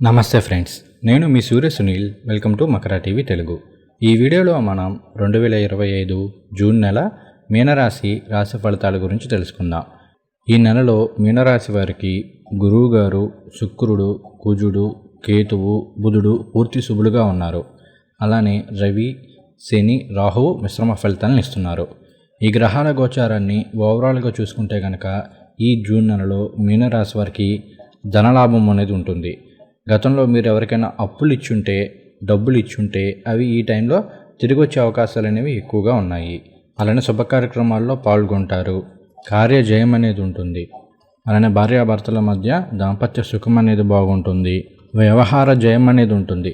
నమస్తే ఫ్రెండ్స్ నేను మీ Surya Sunil welcome to Makara TV Telugu. ఈ వీడియోలో మనం రెండు వేల ఇరవై ఐదు జూన్ నెల మీనరాశి రాశి ఫలితాల గురించి తెలుసుకుందాం. ఈ నెలలో మీనరాశి వారికి గురువు గారు శుక్రుడు కుజుడు కేతువు బుధుడు పూర్తి శుభులుగా ఉన్నారు. అలానే రవి శని రాహువు మిశ్రమ ఫలితాలను ఇస్తున్నారు. ఈ గ్రహాల గోచారాన్ని ఓవరాల్గా చూసుకుంటే కనుక ఈ జూన్ నెలలో మీనరాశి వారికి ధనలాభం అనేది ఉంటుంది. గతంలో మీరు ఎవరికైనా అప్పులు ఇచ్చుంటే డబ్బులు ఇచ్చుంటే అవి ఈ టైంలో తిరిగి వచ్చే అవకాశాలు అనేవి ఎక్కువగా ఉన్నాయి. అలానే శుభ కార్యక్రమాల్లో పాల్గొంటారు. కార్యజయం అనేది ఉంటుంది. అలానే భార్యాభర్తల మధ్య దాంపత్య సుఖం అనేది బాగుంటుంది. వ్యవహార జయం అనేది ఉంటుంది.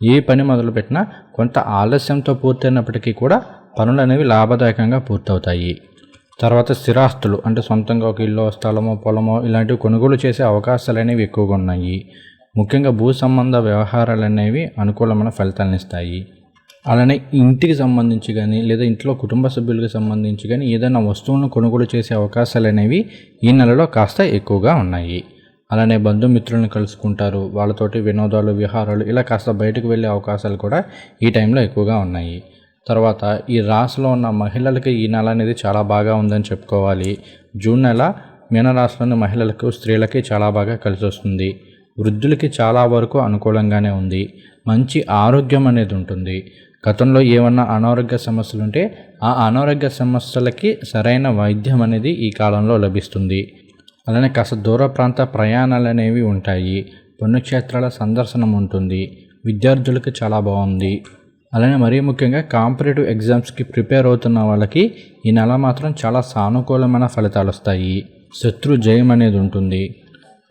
ఏ పని మొదలుపెట్టినా కొంత ఆలస్యంతో పూర్తయినప్పటికీ కూడా పనులు అనేవి లాభదాయకంగా పూర్తవుతాయి. తర్వాత స్థిరాస్తులు అంటే సొంతంగా ఒక ఇల్లు స్థలమో పొలమో ఇలాంటివి కొనుగోలు చేసే అవకాశాలు అనేవి ఎక్కువగా ఉన్నాయి. ముఖ్యంగా భూ సంబంధ వ్యవహారాలు అనేవి అనుకూలమైన ఫలితాలను ఇస్తాయి. అలానే ఇంటికి సంబంధించి కానీ లేదా ఇంట్లో కుటుంబ సభ్యులకు సంబంధించి కానీ ఏదైనా వస్తువులను కొనుగోలు చేసే అవకాశాలు అనేవి ఈ నెలలో కాస్త ఎక్కువగా ఉన్నాయి. అలానే బంధుమిత్రులను కలుసుకుంటారు. వాళ్ళతోటి వినోదాలు విహారాలు ఇలా కాస్త బయటకు వెళ్ళే అవకాశాలు కూడా ఈ టైంలో ఎక్కువగా ఉన్నాయి. తర్వాత ఈ రాశిలో ఉన్న మహిళలకి ఈ నెల అనేది చాలా బాగా ఉందని చెప్పుకోవాలి. జూన్ నెల మీనరాశిలోని మహిళలకు స్త్రీలకి చాలా బాగా కలిసి వస్తుంది వృద్ధులకి చాలా వరకు అనుకూలంగానే ఉంది. మంచి ఆరోగ్యం అనేది ఉంటుంది. గతంలో ఏమన్నా అనారోగ్య సమస్యలు ఉంటే ఆ అనారోగ్య సమస్యలకి సరైన వైద్యం అనేది ఈ కాలంలో లభిస్తుంది. అలానే కాస్త దూర ప్రాంత ప్రయాణాలు అనేవి ఉంటాయి. పుణ్యక్షేత్రాల సందర్శనం ఉంటుంది. విద్యార్థులకు చాలా బాగుంది. అలానే మరీ ముఖ్యంగా కాంపిటేటివ్ ఎగ్జామ్స్కి ప్రిపేర్ అవుతున్న వాళ్ళకి ఈ నెల మాత్రం చాలా సానుకూలమైన ఫలితాలు వస్తాయి. శత్రు జయం అనేది ఉంటుంది.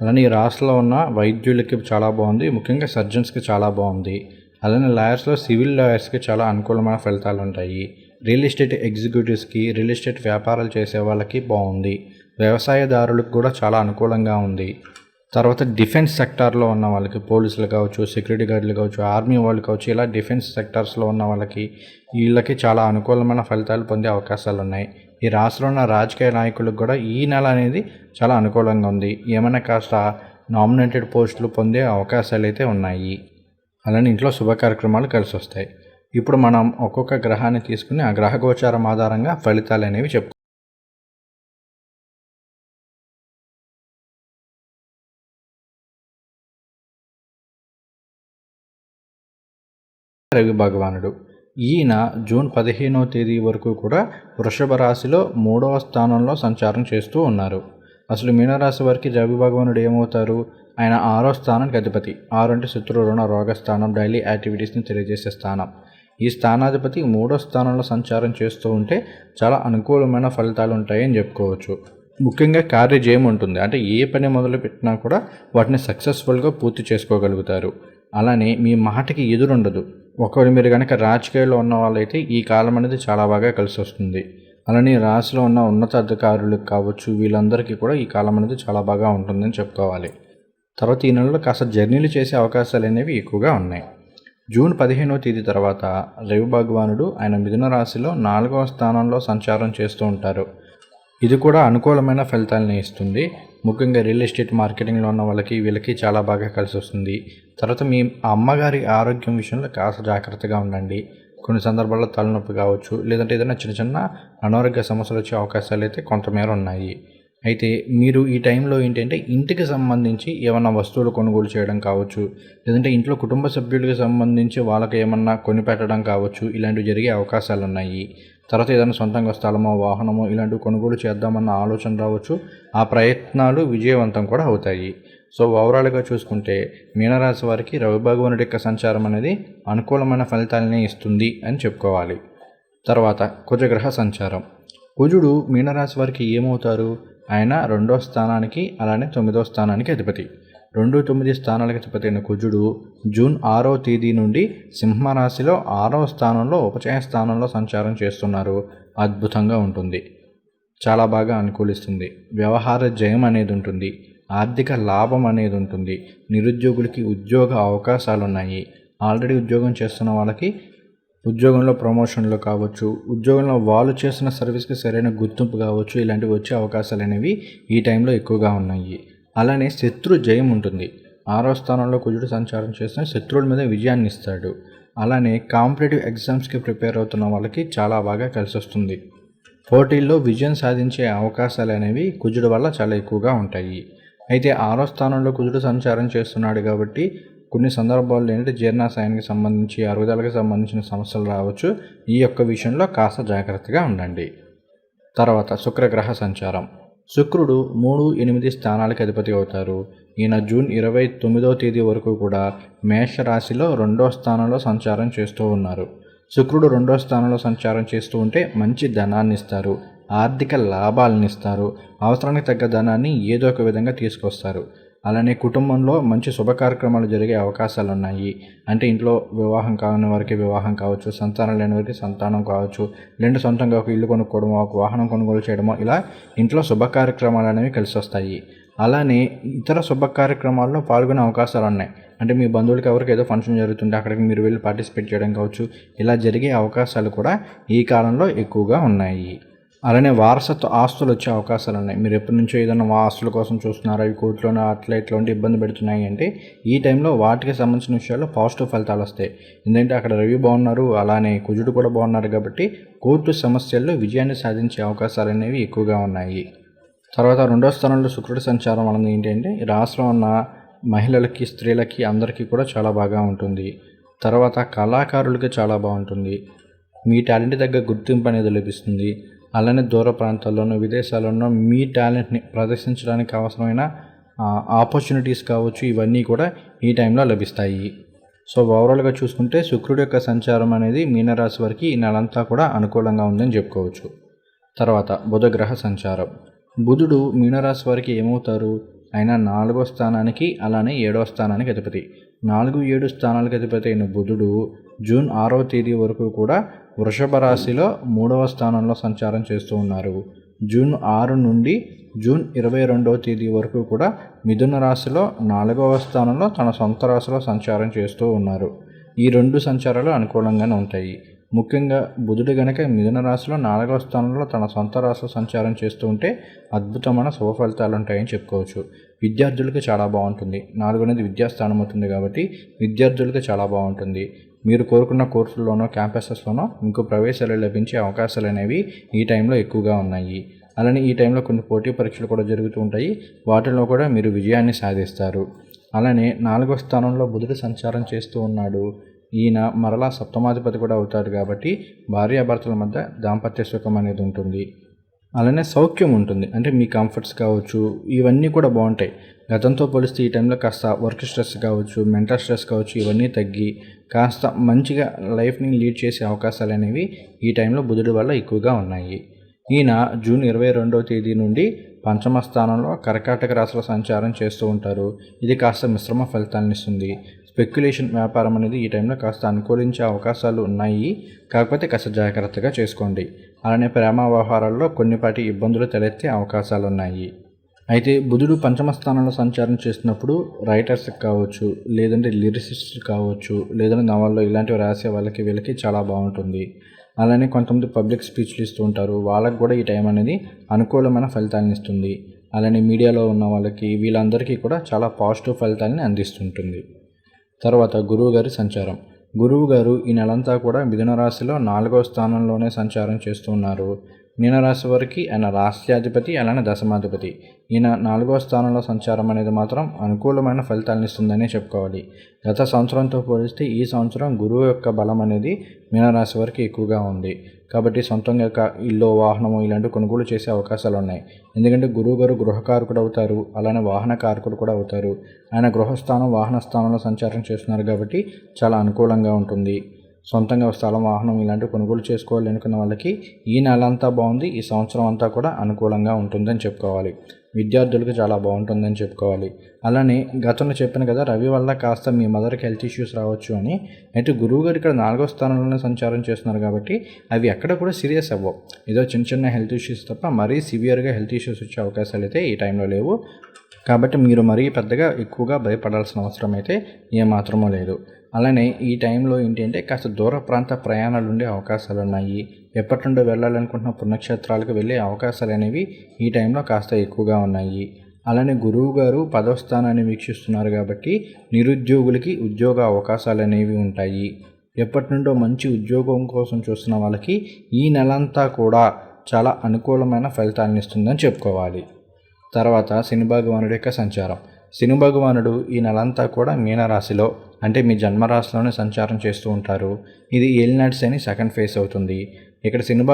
అలానే ఈ రాష్ట్రంలో ఉన్న వైద్యులకి చాలా బాగుంది. ముఖ్యంగా సర్జన్స్కి చాలా బాగుంది. అలానే లాయర్స్లో సివిల్ లాయర్స్కి చాలా అనుకూలమైన ఫలితాలు ఉంటాయి. రియల్ ఎస్టేట్ ఎగ్జిక్యూటివ్స్కి రియల్ ఎస్టేట్ వ్యాపారాలు చేసే వాళ్ళకి బాగుంది. వ్యవసాయదారులకు కూడా చాలా అనుకూలంగా ఉంది. తర్వాత డిఫెన్స్ సెక్టార్లో ఉన్న వాళ్ళకి పోలీసులు కావచ్చు సెక్యూరిటీ గార్డులు కావచ్చు ఆర్మీ వాళ్ళు కావచ్చు ఇలా డిఫెన్స్ సెక్టార్స్లో ఉన్న వాళ్ళకి వీళ్ళకి చాలా అనుకూలమైన ఫలితాలు పొందే అవకాశాలు ఉన్నాయి ఈ రాష్ట్రంలో ఉన్న రాజకీయ నాయకులకు కూడా ఈ నెల అనేది చాలా అనుకూలంగా ఉంది. ఏమైనా కాస్త నామినేటెడ్ పోస్టులు పొందే అవకాశాలు అయితే ఉన్నాయి. అలానే ఇంట్లో శుభ కార్యక్రమాలు కలిసి వస్తాయి. ఇప్పుడు మనం ఒక్కొక్క గ్రహాన్ని తీసుకుని ఆ గ్రహ గోచారం ఆధారంగా ఫలితాలు అనేవి చెప్పు రవి భగవానుడు ఈయన జూన్ పదిహేనవ తేదీ వరకు కూడా వృషభ రాశిలో మూడవ స్థానంలో సంచారం చేస్తూ ఉన్నారు. అసలు మీనరాశి వారికి రవి భగవానుడు ఏమవుతారు? ఆయన ఆరో స్థానానికి అధిపతి. ఆరు అంటే శత్రు రుణ రోగ స్థానం డైలీ యాక్టివిటీస్ని తెలియజేసే స్థానం. ఈ స్థానాధిపతి మూడో స్థానంలో సంచారం చేస్తూ ఉంటే చాలా అనుకూలమైన ఫలితాలు ఉంటాయని చెప్పుకోవచ్చు. ముఖ్యంగా కార్యజయం ఉంటుంది. అంటే ఏ పని మొదలు పెట్టినా కూడా వాటిని సక్సెస్ఫుల్గా పూర్తి చేసుకోగలుగుతారు. అలానే మీ మాటకి ఎదురుండదు. ఒకవేళ మీరు కనుక రాజకీయాల్లో ఉన్న వాళ్ళైతే ఈ కాలం అనేది చాలా బాగా కలిసి వస్తుంది. అలానే రాశిలో ఉన్న ఉన్నతాధికారులు కావచ్చు వీళ్ళందరికీ కూడా ఈ కాలం అనేది చాలా బాగా ఉంటుందని చెప్పుకోవాలి. తర్వాత ఈ నెలలో కాస్త జర్నీలు చేసే అవకాశాలు అనేవి ఎక్కువగా ఉన్నాయి. జూన్ పదిహేనవ తేదీ తర్వాత రవి భగవానుడు ఆయన మిథున రాశిలో నాలుగవ స్థానంలో సంచారం చేస్తూ ఉంటారు. ఇది కూడా అనుకూలమైన ఫలితాలను ఇస్తుంది. ముఖ్యంగా రియల్ ఎస్టేట్ మార్కెటింగ్లో ఉన్న వాళ్ళకి వీళ్ళకి చాలా బాగా కలిసి వస్తుంది. తర్వాత మీ అమ్మగారి ఆరోగ్యం విషయంలో కాస్త జాగ్రత్తగా ఉండండి. కొన్ని సందర్భాల్లో తలనొప్పి కావచ్చు లేదంటే ఏదైనా చిన్న చిన్న అనారోగ్య సమస్యలు వచ్చే అవకాశాలు అయితే కొంతమేర ఉన్నాయి. అయితే మీరు ఈ టైంలో ఏంటంటే ఇంటికి సంబంధించి ఏమన్నా వస్తువులు కొనుగోలు చేయడం కావచ్చు లేదంటే ఇంట్లో కుటుంబ సభ్యులకు సంబంధించి వాళ్ళకి ఏమన్నా కొనిపెట్టడం కావచ్చు ఇలాంటివి జరిగే అవకాశాలు ఉన్నాయి. తర్వాత ఏదైనా సొంతంగా స్థలమో వాహనమో ఇలాంటివి కొనుగోలు చేద్దామన్న ఆలోచన రావచ్చు. ఆ ప్రయత్నాలు విజయవంతం కూడా అవుతాయి. సో ఓవరాల్గా చూసుకుంటే మీనరాశి వారికి రవి భగవానుడి యొక్క సంచారం అనేది అనుకూలమైన ఫలితాలనే ఇస్తుంది అని చెప్పుకోవాలి. తర్వాత కుజగ్రహ సంచారం. కుజుడు మీనరాశి వారికి ఏమవుతారు? ఆయన రెండో స్థానానికి అలానే తొమ్మిదో స్థానానికి అధిపతి. రెండు తొమ్మిది స్థానాలకు అధిపతి కుజుడు జూన్ ఆరో తేదీ నుండి సింహరాశిలో ఆరో స్థానంలో ఉపచయ స్థానంలో సంచారం చేస్తున్నారు. అద్భుతంగా ఉంటుంది. చాలా బాగా అనుకూలిస్తుంది. వ్యవహార జయం అనేది ఉంటుంది. ఆర్థిక లాభం అనేది ఉంటుంది. నిరుద్యోగులకి ఉద్యోగ అవకాశాలు ఉన్నాయి ఆల్రెడీ ఉద్యోగం చేస్తున్న వాళ్ళకి ఉద్యోగంలో ప్రమోషన్లు కావచ్చు ఉద్యోగంలో వాళ్ళు చేసిన సర్వీస్కి సరైన గుర్తింపు కావచ్చు ఇలాంటివి వచ్చే అవకాశాలు అనేవి ఈ టైంలో ఎక్కువగా ఉన్నాయి. అలానే శత్రు జయం ఉంటుంది. ఆరో స్థానంలో కుజుడు సంచారం చేస్తే శత్రువుల మీద విజయాన్ని ఇస్తాడు. అలానే కాంపిటేటివ్ ఎగ్జామ్స్కి ప్రిపేర్ అవుతున్న వాళ్ళకి చాలా బాగా కలిసి వస్తుంది పోటీల్లో విజయం సాధించే అవకాశాలు అనేవి కుజుడు వల్ల చాలా ఎక్కువగా ఉంటాయి. అయితే ఆరో స్థానంలో కుజుడు సంచారం చేస్తున్నాడు కాబట్టి కొన్ని సందర్భాల్లో ఏంటంటే జీర్ణాశయానికి సంబంధించి అరుగుదలకు సంబంధించిన సమస్యలు రావచ్చు. ఈ యొక్క విషయంలో కాస్త జాగ్రత్తగా ఉండండి. తర్వాత శుక్రగ్రహ సంచారం. శుక్రుడు మూడు ఎనిమిది స్థానాలకు అధిపతి అవుతారు. ఈయన జూన్ ఇరవై తొమ్మిదవ తేదీ వరకు కూడా మేష రాశిలో రెండో స్థానంలో సంచారం చేస్తూ ఉన్నారు. శుక్రుడు రెండో స్థానంలో సంచారం చేస్తూ ఉంటే మంచి ధనాన్ని ఇస్తారు. ఆర్థిక లాభాలను ఇస్తారు. అవసరానికి తగ్గ ధనాన్ని ఏదో ఒక విధంగా తీసుకొస్తారు. అలానే కుటుంబంలో మంచి శుభ కార్యక్రమాలు జరిగే అవకాశాలు ఉన్నాయి అంటే ఇంట్లో వివాహం కాని వారికి వివాహం కావచ్చు సంతానం లేని వారికి సంతానం కావచ్చు రెండు సొంతంగా ఒక ఇల్లు కొనుక్కోవడమో ఒక వాహనం కొనుగోలు చేయడమో ఇలా ఇంట్లో శుభ కార్యక్రమాలు అనేవి కలిసి వస్తాయి. అలానే ఇతర శుభ కార్యక్రమాల్లో పాల్గొనే అవకాశాలు ఉన్నాయి అంటే మీ బంధువులకి ఎవరికి ఏదో ఫంక్షన్ జరుగుతుంటే అక్కడికి మీరు వెళ్ళి పార్టిసిపేట్ చేయడం కావచ్చు ఇలా జరిగే అవకాశాలు కూడా ఈ కాలంలో ఎక్కువగా ఉన్నాయి. అలానే వారసత్వ ఆస్తులు వచ్చే అవకాశాలు ఉన్నాయి. మీరు ఎప్పటి నుంచో ఏదైనా ఆస్తుల కోసం చూస్తున్నారా? అవి కోర్టులోనే అట్లా ఇట్లా ఇబ్బంది పెడుతున్నాయి అంటే ఈ టైంలో వాటికి సంబంధించిన విషయాల్లో పాజిటివ్ ఫలితాలు వస్తాయి. ఎందుకంటే అక్కడ రవి బాగున్నారు అలానే కుజుడు కూడా బాగున్నారు కాబట్టి కోర్టు సమస్యల్లో విజయాన్ని సాధించే అవకాశాలు అనేవి ఎక్కువగా ఉన్నాయి. తర్వాత రెండో స్థానంలో శుక్రుడి సంచారం వలన ఏంటంటే ఈ రాష్ట్రం ఉన్న మహిళలకి స్త్రీలకి అందరికీ కూడా చాలా బాగా ఉంటుంది. తర్వాత కళాకారులకి చాలా బాగుంటుంది. మీ టాలెంట్ తగ్గ గుర్తింపు అనేది లభిస్తుంది. అలానే దూర ప్రాంతాల్లోనూ విదేశాల్లోనూ మీ టాలెంట్ని ప్రదర్శించడానికి అవసరమైన ఆపర్చునిటీస్ కావచ్చు ఇవన్నీ కూడా ఈ టైంలో లభిస్తాయి. సో ఓవరాల్గా చూసుకుంటే శుక్రుడి యొక్క సంచారం అనేది మీనరాశి వారికి ఈ నెలంతా కూడా అనుకూలంగా ఉందని చెప్పుకోవచ్చు. తర్వాత బుధగ్రహ సంచారం. బుధుడు మీనరాశి వారికి ఏమవుతారు? ఆయన నాలుగో స్థానానికి అలానే ఏడవ స్థానానికి అధిపతి. నాలుగు ఏడు స్థానాలకు అధిపతి అయిన బుధుడు జూన్ ఆరో తేదీ వరకు కూడా వృషభ రాశిలో మూడవ స్థానంలో సంచారం చేస్తూ ఉన్నారు. జూన్ ఆరు నుండి జూన్ ఇరవై రెండవ తేదీ వరకు కూడా మిథున రాశిలో నాలుగవ స్థానంలో తన సొంత రాశిలో సంచారం చేస్తూ ఉన్నారు. ఈ రెండు సంచారాలు అనుకూలంగానే ఉంటాయి. ముఖ్యంగా బుధుడు గనక మిథున రాశిలో నాలుగవ స్థానంలో తన సొంత రాశిలో సంచారం చేస్తూ ఉంటే అద్భుతమైన శుభ ఫలితాలు ఉంటాయని చెప్పుకోవచ్చు. విద్యార్థులకు చాలా బాగుంటుంది. నాలుగు అనేది విద్యాస్థానం అవుతుంది కాబట్టి విద్యార్థులకు చాలా బాగుంటుంది. మీరు కోరుకున్న కోర్సుల్లోనో క్యాంపసెస్లోనో మీకు ప్రవేశాలు లభించే అవకాశాలు అనేవి ఈ టైంలో ఎక్కువగా ఉన్నాయి. అలానే ఈ టైంలో కొన్ని పోటీ పరీక్షలు కూడా జరుగుతూ ఉంటాయి. వాటిలో కూడా మీరు విజయాన్ని సాధిస్తారు. అలానే నాలుగో స్థానంలో బుధుడు సంచారం చేస్తూ ఉన్నాడు. ఈయన మరలా సప్తమాధిపతి కూడా అవుతాడు కాబట్టి భార్యాభర్తల మధ్య దాంపత్య సుఖం అనేది ఉంటుంది. అలానే సౌఖ్యం ఉంటుంది. అంటే మీ కంఫర్ట్స్ కావచ్చు ఇవన్నీ కూడా బాగుంటాయి. గతంతో పోలిస్తే ఈ టైంలో కాస్త వర్క్ స్ట్రెస్ కావచ్చు మెంటల్ స్ట్రెస్ కావచ్చు ఇవన్నీ తగ్గి కాస్త మంచిగా లైఫ్ని లీడ్ చేసే అవకాశాలు అనేవి ఈ టైంలో బుధుడి వల్ల ఎక్కువగా ఉన్నాయి. ఈయన జూన్ ఇరవై రెండవ తేదీ నుండి పంచమ స్థానంలో కర్కాటక రాశిలో సంచారం చేస్తూ ఉంటారు. ఇది కాస్త మిశ్రమ ఫలితాలను ఇస్తుంది. స్పెక్యులేషన్ వ్యాపారం అనేది ఈ టైంలో కాస్త అనుకూలించే అవకాశాలు ఉన్నాయి. కాకపోతే కాస్త జాగ్రత్తగా చేసుకోండి. అలానే ప్రేమ వ్యవహారాల్లో కొన్నిపాటి ఇబ్బందులు తలెత్తే అవకాశాలు ఉన్నాయి. అయితే బుధుడు పంచమ స్థానంలో సంచారం చేస్తున్నప్పుడు రైటర్స్ కావచ్చు లేదంటే లిరిసిస్ట్ కావచ్చు లేదంటే నవల్లో ఇలాంటివి రాసే వాళ్ళకి వీళ్ళకి చాలా బాగుంటుంది. అలానే కొంతమంది పబ్లిక్ స్పీచ్లు ఇస్తూ ఉంటారు. వాళ్ళకి కూడా ఈ టైం అనేది అనుకూలమైన ఫలితాలను ఇస్తుంది. అలానే మీడియాలో ఉన్న వాళ్ళకి వీళ్ళందరికీ కూడా చాలా పాజిటివ్ ఫలితాలని అందిస్తుంటుంది. తర్వాత గురువు గారి సంచారం. గురువు గారు ఈ నెలంతా కూడా మిథున రాశిలో నాలుగో స్థానంలోనే సంచారం చేస్తున్నారు మీనరాశి వారికి ఆయన రాష్ట్రాధిపతి అలానే దశమాధిపతి. ఈయన నాలుగో స్థానంలో సంచారం అనేది మాత్రం అనుకూలమైన ఫలితాలను ఇస్తుందనే చెప్పుకోవాలి. గత సంవత్సరంతో పోలిస్తే ఈ సంవత్సరం గురువు యొక్క బలం అనేది మీనరాశి వారికి ఎక్కువగా ఉంది. కాబట్టి సొంతంగా యొక్క ఇల్లు వాహనము ఇలాంటి కొనుగోలు చేసే అవకాశాలు ఉన్నాయి. ఎందుకంటే గురువు గారు గృహకారకుడు అవుతారు అలానే వాహన కారకుడు కూడా అవుతారు. ఆయన గృహస్థానం వాహన స్థానంలో సంచారం చేస్తున్నారు కాబట్టి చాలా అనుకూలంగా ఉంటుంది. సొంతంగా స్థలం వాహనం ఇలాంటివి కొనుగోలు చేసుకోవాలి అనుకున్న వాళ్ళకి ఈ నెల అంతా బాగుంది ఈ సంవత్సరం అంతా కూడా అనుకూలంగా ఉంటుందని చెప్పుకోవాలి. విద్యార్థులకు చాలా బాగుంటుందని చెప్పుకోవాలి. అలానే గతంలో చెప్పాను కదా రవి వల్ల కాస్త మీ మదర్కి హెల్త్ ఇష్యూస్ రావచ్చు అని. అయితే గురువు గారు ఇక్కడ నాలుగో స్థానంలోనే సంచారం చేస్తున్నారు కాబట్టి అవి ఎక్కడ కూడా సీరియస్ అవ్వవు. ఏదో చిన్న చిన్న హెల్త్ ఇష్యూస్ తప్ప మరీ సివియర్గా హెల్త్ ఇష్యూస్ వచ్చే అవకాశాలు అయితే ఈ టైంలో లేవు. కాబట్టి మీరు మరీ పెద్దగా ఎక్కువగా భయపడాల్సిన అవసరం అయితే ఏమాత్రమూ లేదు. అలానే ఈ టైంలో ఏంటంటే కాస్త దూర ప్రాంత ప్రయాణాలు ఉండే అవకాశాలు ఉన్నాయి ఎప్పటి నుండో వెళ్ళాలనుకుంటున్న పుణ్యక్షేత్రాలకు వెళ్ళే అవకాశాలు అనేవి ఈ టైంలో కాస్త ఎక్కువగా ఉన్నాయి. అలానే గురువు గారు పదవ స్థానాన్ని వీక్షిస్తున్నారు కాబట్టి నిరుద్యోగులకి ఉద్యోగ అవకాశాలు అనేవి ఉంటాయి. ఎప్పటి నుండో మంచి ఉద్యోగం కోసం చూస్తున్న వాళ్ళకి ఈ నెలంతా కూడా చాలా అనుకూలమైన ఫలితాలను ఇస్తుందని చెప్పుకోవాలి. తర్వాత శని భగవానుడి యొక్క సంచారం. శని భగవానుడు ఈ నెలంతా కూడా మీనరాశిలో అంటే మీ జన్మరాశిలోనే సంచారం చేస్తూ ఉంటారు. ఇది ఏలినాటి శని సెకండ్ ఫేస్ అవుతుంది. ఇక్కడ శని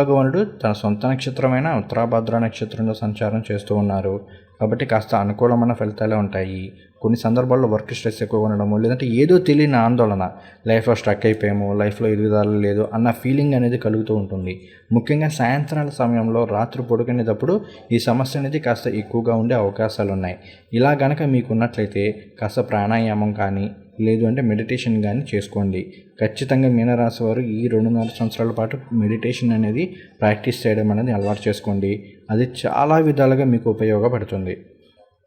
తన సొంత నక్షత్రమైన ఉత్తరాభద్ర నక్షత్రంలో సంచారం చేస్తూ ఉన్నారు. కాబట్టి కాస్త అనుకూలమైన ఫలితాలే ఉంటాయి. కొన్ని సందర్భాల్లో వర్క్ స్ట్రెస్ ఎక్కువ ఉండడము లేదంటే ఏదో తెలియని ఆందోళన. లైఫ్లో స్ట్రక్ అయిపోయాము లైఫ్లో ఎదుగుదల లేదు అన్న ఫీలింగ్ అనేది కలుగుతూ ఉంటుంది. ముఖ్యంగా సాయంత్రాల సమయంలో రాత్రి పడుకునేటప్పుడు ఈ సమస్య అనేది కాస్త ఎక్కువగా ఉండే అవకాశాలు ఉన్నాయి ఇలా గనక మీకు ఉన్నట్లయితే కాస్త ప్రాణాయామం కానీ లేదు అంటే మెడిటేషన్ కానీ చేసుకోండి. ఖచ్చితంగా మీనరాశి వారు ఈ రెండున్నర సంవత్సరాల పాటు మెడిటేషన్ అనేది ప్రాక్టీస్ చేయడం అనేది అలవాటు చేసుకోండి. అది చాలా విధాలుగా మీకు ఉపయోగపడుతుంది.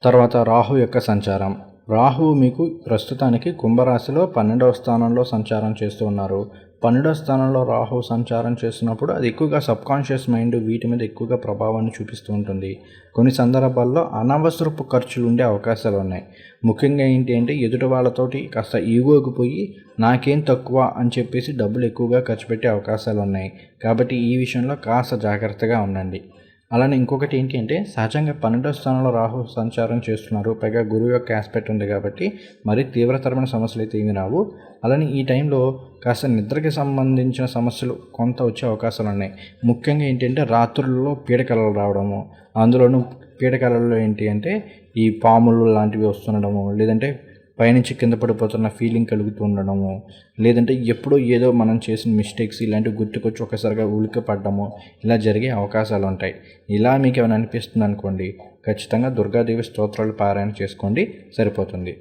తర్వాత రాహు యొక్క సంచారం. రాహు మీకు ప్రస్తుతానికి కుంభరాశిలో పన్నెండవ స్థానంలో సంచారం చేస్తూ ఉన్నారు. పన్నెండో స్థానంలో రాహు సంచారం చేస్తున్నప్పుడు అది ఎక్కువగా సబ్కాన్షియస్ మైండ్ వీటి మీద ఎక్కువగా ప్రభావాన్ని చూపిస్తూ ఉంటుంది. కొన్ని సందర్భాల్లో అనవసరపు ఖర్చులు ఉండే అవకాశాలు ఉన్నాయి. ముఖ్యంగా ఏంటి అంటే ఎదుటి వాళ్ళతోటి కాస్త ఈగోకి పోయి నాకేం తక్కువ అని చెప్పేసి డబ్బులు ఎక్కువగా ఖర్చు పెట్టే అవకాశాలు ఉన్నాయి. కాబట్టి ఈ విషయంలో కాస్త జాగ్రత్తగా ఉండండి. అలానే ఇంకొకటి ఏంటి అంటే సహజంగా పన్నెండో స్థానంలో రాహు సంచారం చేస్తున్నారు. పైగా గురువు యొక్క ఆస్పెక్ట్ ఉంది కాబట్టి మరీ తీవ్రతరమైన సమస్యలు అయితే ఏమి రావు. అలానే ఈ టైంలో కాస్త నిద్రకి సంబంధించిన సమస్యలు కొంత వచ్చే అవకాశాలు ఉన్నాయి. ముఖ్యంగా ఏంటంటే రాత్రుల్లో పీడకలలు రావడము అందులోనూ పీడకలలో ఏంటి అంటే ఈ పాములు లాంటివి వస్తుండడము లేదంటే పైనుంచి కింద పడిపోతున్న ఫీలింగ్ కలుగుతూ ఉండడము లేదంటే ఎప్పుడో ఏదో మనం చేసిన మిస్టేక్స్ ఇలాంటివి గుర్తుకొచ్చి ఒకసారిగా ఉలికి పడ్డము ఇలా జరిగే అవకాశాలు ఉంటాయి. ఇలా మీకు ఏమైనా అనిపిస్తుంది అనుకోండి ఖచ్చితంగా దుర్గాదేవి స్తోత్రాలు పారాయణ చేసుకోండి సరిపోతుంది.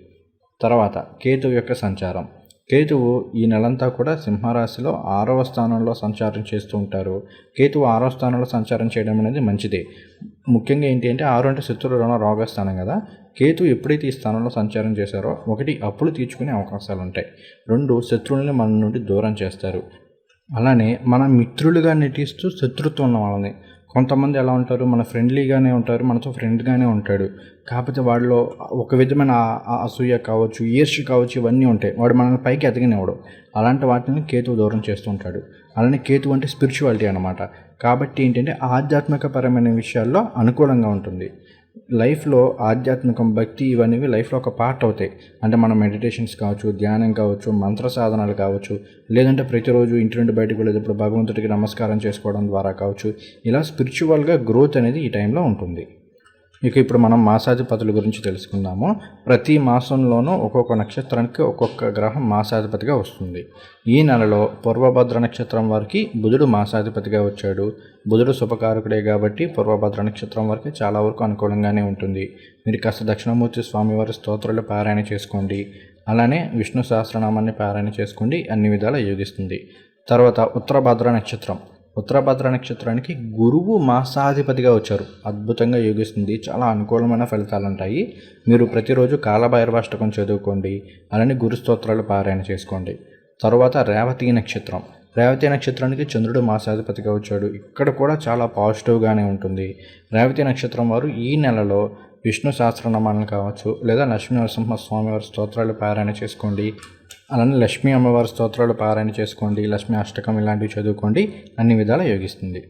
తర్వాత కేతువు యొక్క సంచారం. కేతువు ఈ నెలంతా కూడా సింహరాశిలో ఆరవ స్థానంలో సంచారం చేస్తూ ఉంటారు. కేతువు ఆరవ స్థానంలో సంచారం చేయడం అనేది మంచిదే. ముఖ్యంగా ఏంటి అంటే ఆరు అంటే శత్రువు రుణ రోగ స్థానం కదా. కేతు ఎప్పుడైతే ఈ స్థానంలో సంచారం చేశారో ఒకటి అప్పులు తీర్చుకునే అవకాశాలు ఉంటాయి. రెండు శత్రువుల్ని మన నుండి దూరం చేస్తారు. అలానే మన మిత్రులుగా నటిస్తూ శత్రుత్వం ఉన్న వాళ్ళని కొంతమంది ఎలా ఉంటారు? మన ఫ్రెండ్లీగానే ఉంటారు మనతో ఫ్రెండ్గానే ఉంటాడు. కాకపోతే వాడిలో ఒక విధమైన అసూయ కావచ్చు ఈర్ష కావచ్చు ఇవన్నీ ఉంటాయి. వాడు మనల్ని పైకి ఎదగనివ్వడు. అలాంటి వాటిని కేతువు దూరం చేస్తూ ఉంటాడు. అలానే కేతు అంటే స్పిరిచువాలిటీ అనమాట కాబట్టి ఏంటంటే ఆధ్యాత్మిక పరమైన విషయాల్లో అనుకూలంగా ఉంటుంది. లైఫ్లో ఆధ్యాత్మికం భక్తి ఇవన్నీ లైఫ్లో ఒక పార్ట్ అవుతాయి. అంటే మనం మెడిటేషన్స్ కావచ్చు ధ్యానం కావచ్చు మంత్ర సాధనాలు కావచ్చు లేదంటే ప్రతిరోజు ఇంటి నుండి బయటకు వెళ్ళేటప్పుడు భగవంతుడికి నమస్కారం చేసుకోవడం ద్వారా కావచ్చు ఇలా స్పిరిచువల్గా గ్రోత్ అనేది ఈ టైంలో ఉంటుంది. ఇక ఇప్పుడు మనం మాసాధిపతుల గురించి తెలుసుకుందాము. ప్రతి మాసంలోనూ ఒక్కొక్క నక్షత్రానికి ఒక్కొక్క గ్రహం మాసాధిపతిగా వస్తుంది. ఈ నెలలో పూర్వభద్ర నక్షత్రం వారికి బుధుడు మాసాధిపతిగా వచ్చాడు. బుధుడు శుభకారకుడే కాబట్టి పూర్వభద్ర నక్షత్రం వారికి చాలా వరకు అనుకూలంగానే ఉంటుంది. మీరు కాస్త దక్షిణమూర్తి స్వామివారి స్తోత్రాలు పారాయణ చేసుకోండి. అలానే విష్ణు సహస్రనామాన్ని పారాయణ చేసుకోండి. అన్ని విధాలా యోగిస్తుంది. తర్వాత ఉత్తరభద్ర నక్షత్రం. ఉత్తరభద్ర నక్షత్రానికి గురువు మాసాధిపతిగా వచ్చారు. అద్భుతంగా యోగిస్తుంది. చాలా అనుకూలమైన ఫలితాలు ఉంటాయి మీరు ప్రతిరోజు కాలభైరవాష్టకం చదువుకోండి. అలానే గురు స్తోత్రాలు పారాయణ చేసుకోండి. తర్వాత రేవతి నక్షత్రం. రేవతి నక్షత్రానికి చంద్రుడు మాసాధిపతిగా వచ్చాడు. ఇక్కడ కూడా చాలా పాజిటివ్గానే ఉంటుంది. రేవతి నక్షత్రం వారు ఈ నెలలో విష్ణు సహస్రనామాలను కావచ్చు లేదా లక్ష్మీ నరసింహ స్వామి స్తోత్రాలు పారాయణ చేసుకోండి. అలానే లక్ష్మీ అమ్మవారి స్తోత్రాలు పారాయణ చేసుకోండి లక్ష్మీ అష్టకం ఇలాంటివి చదువుకోండి అన్ని విధాలా యోగిస్తుంది.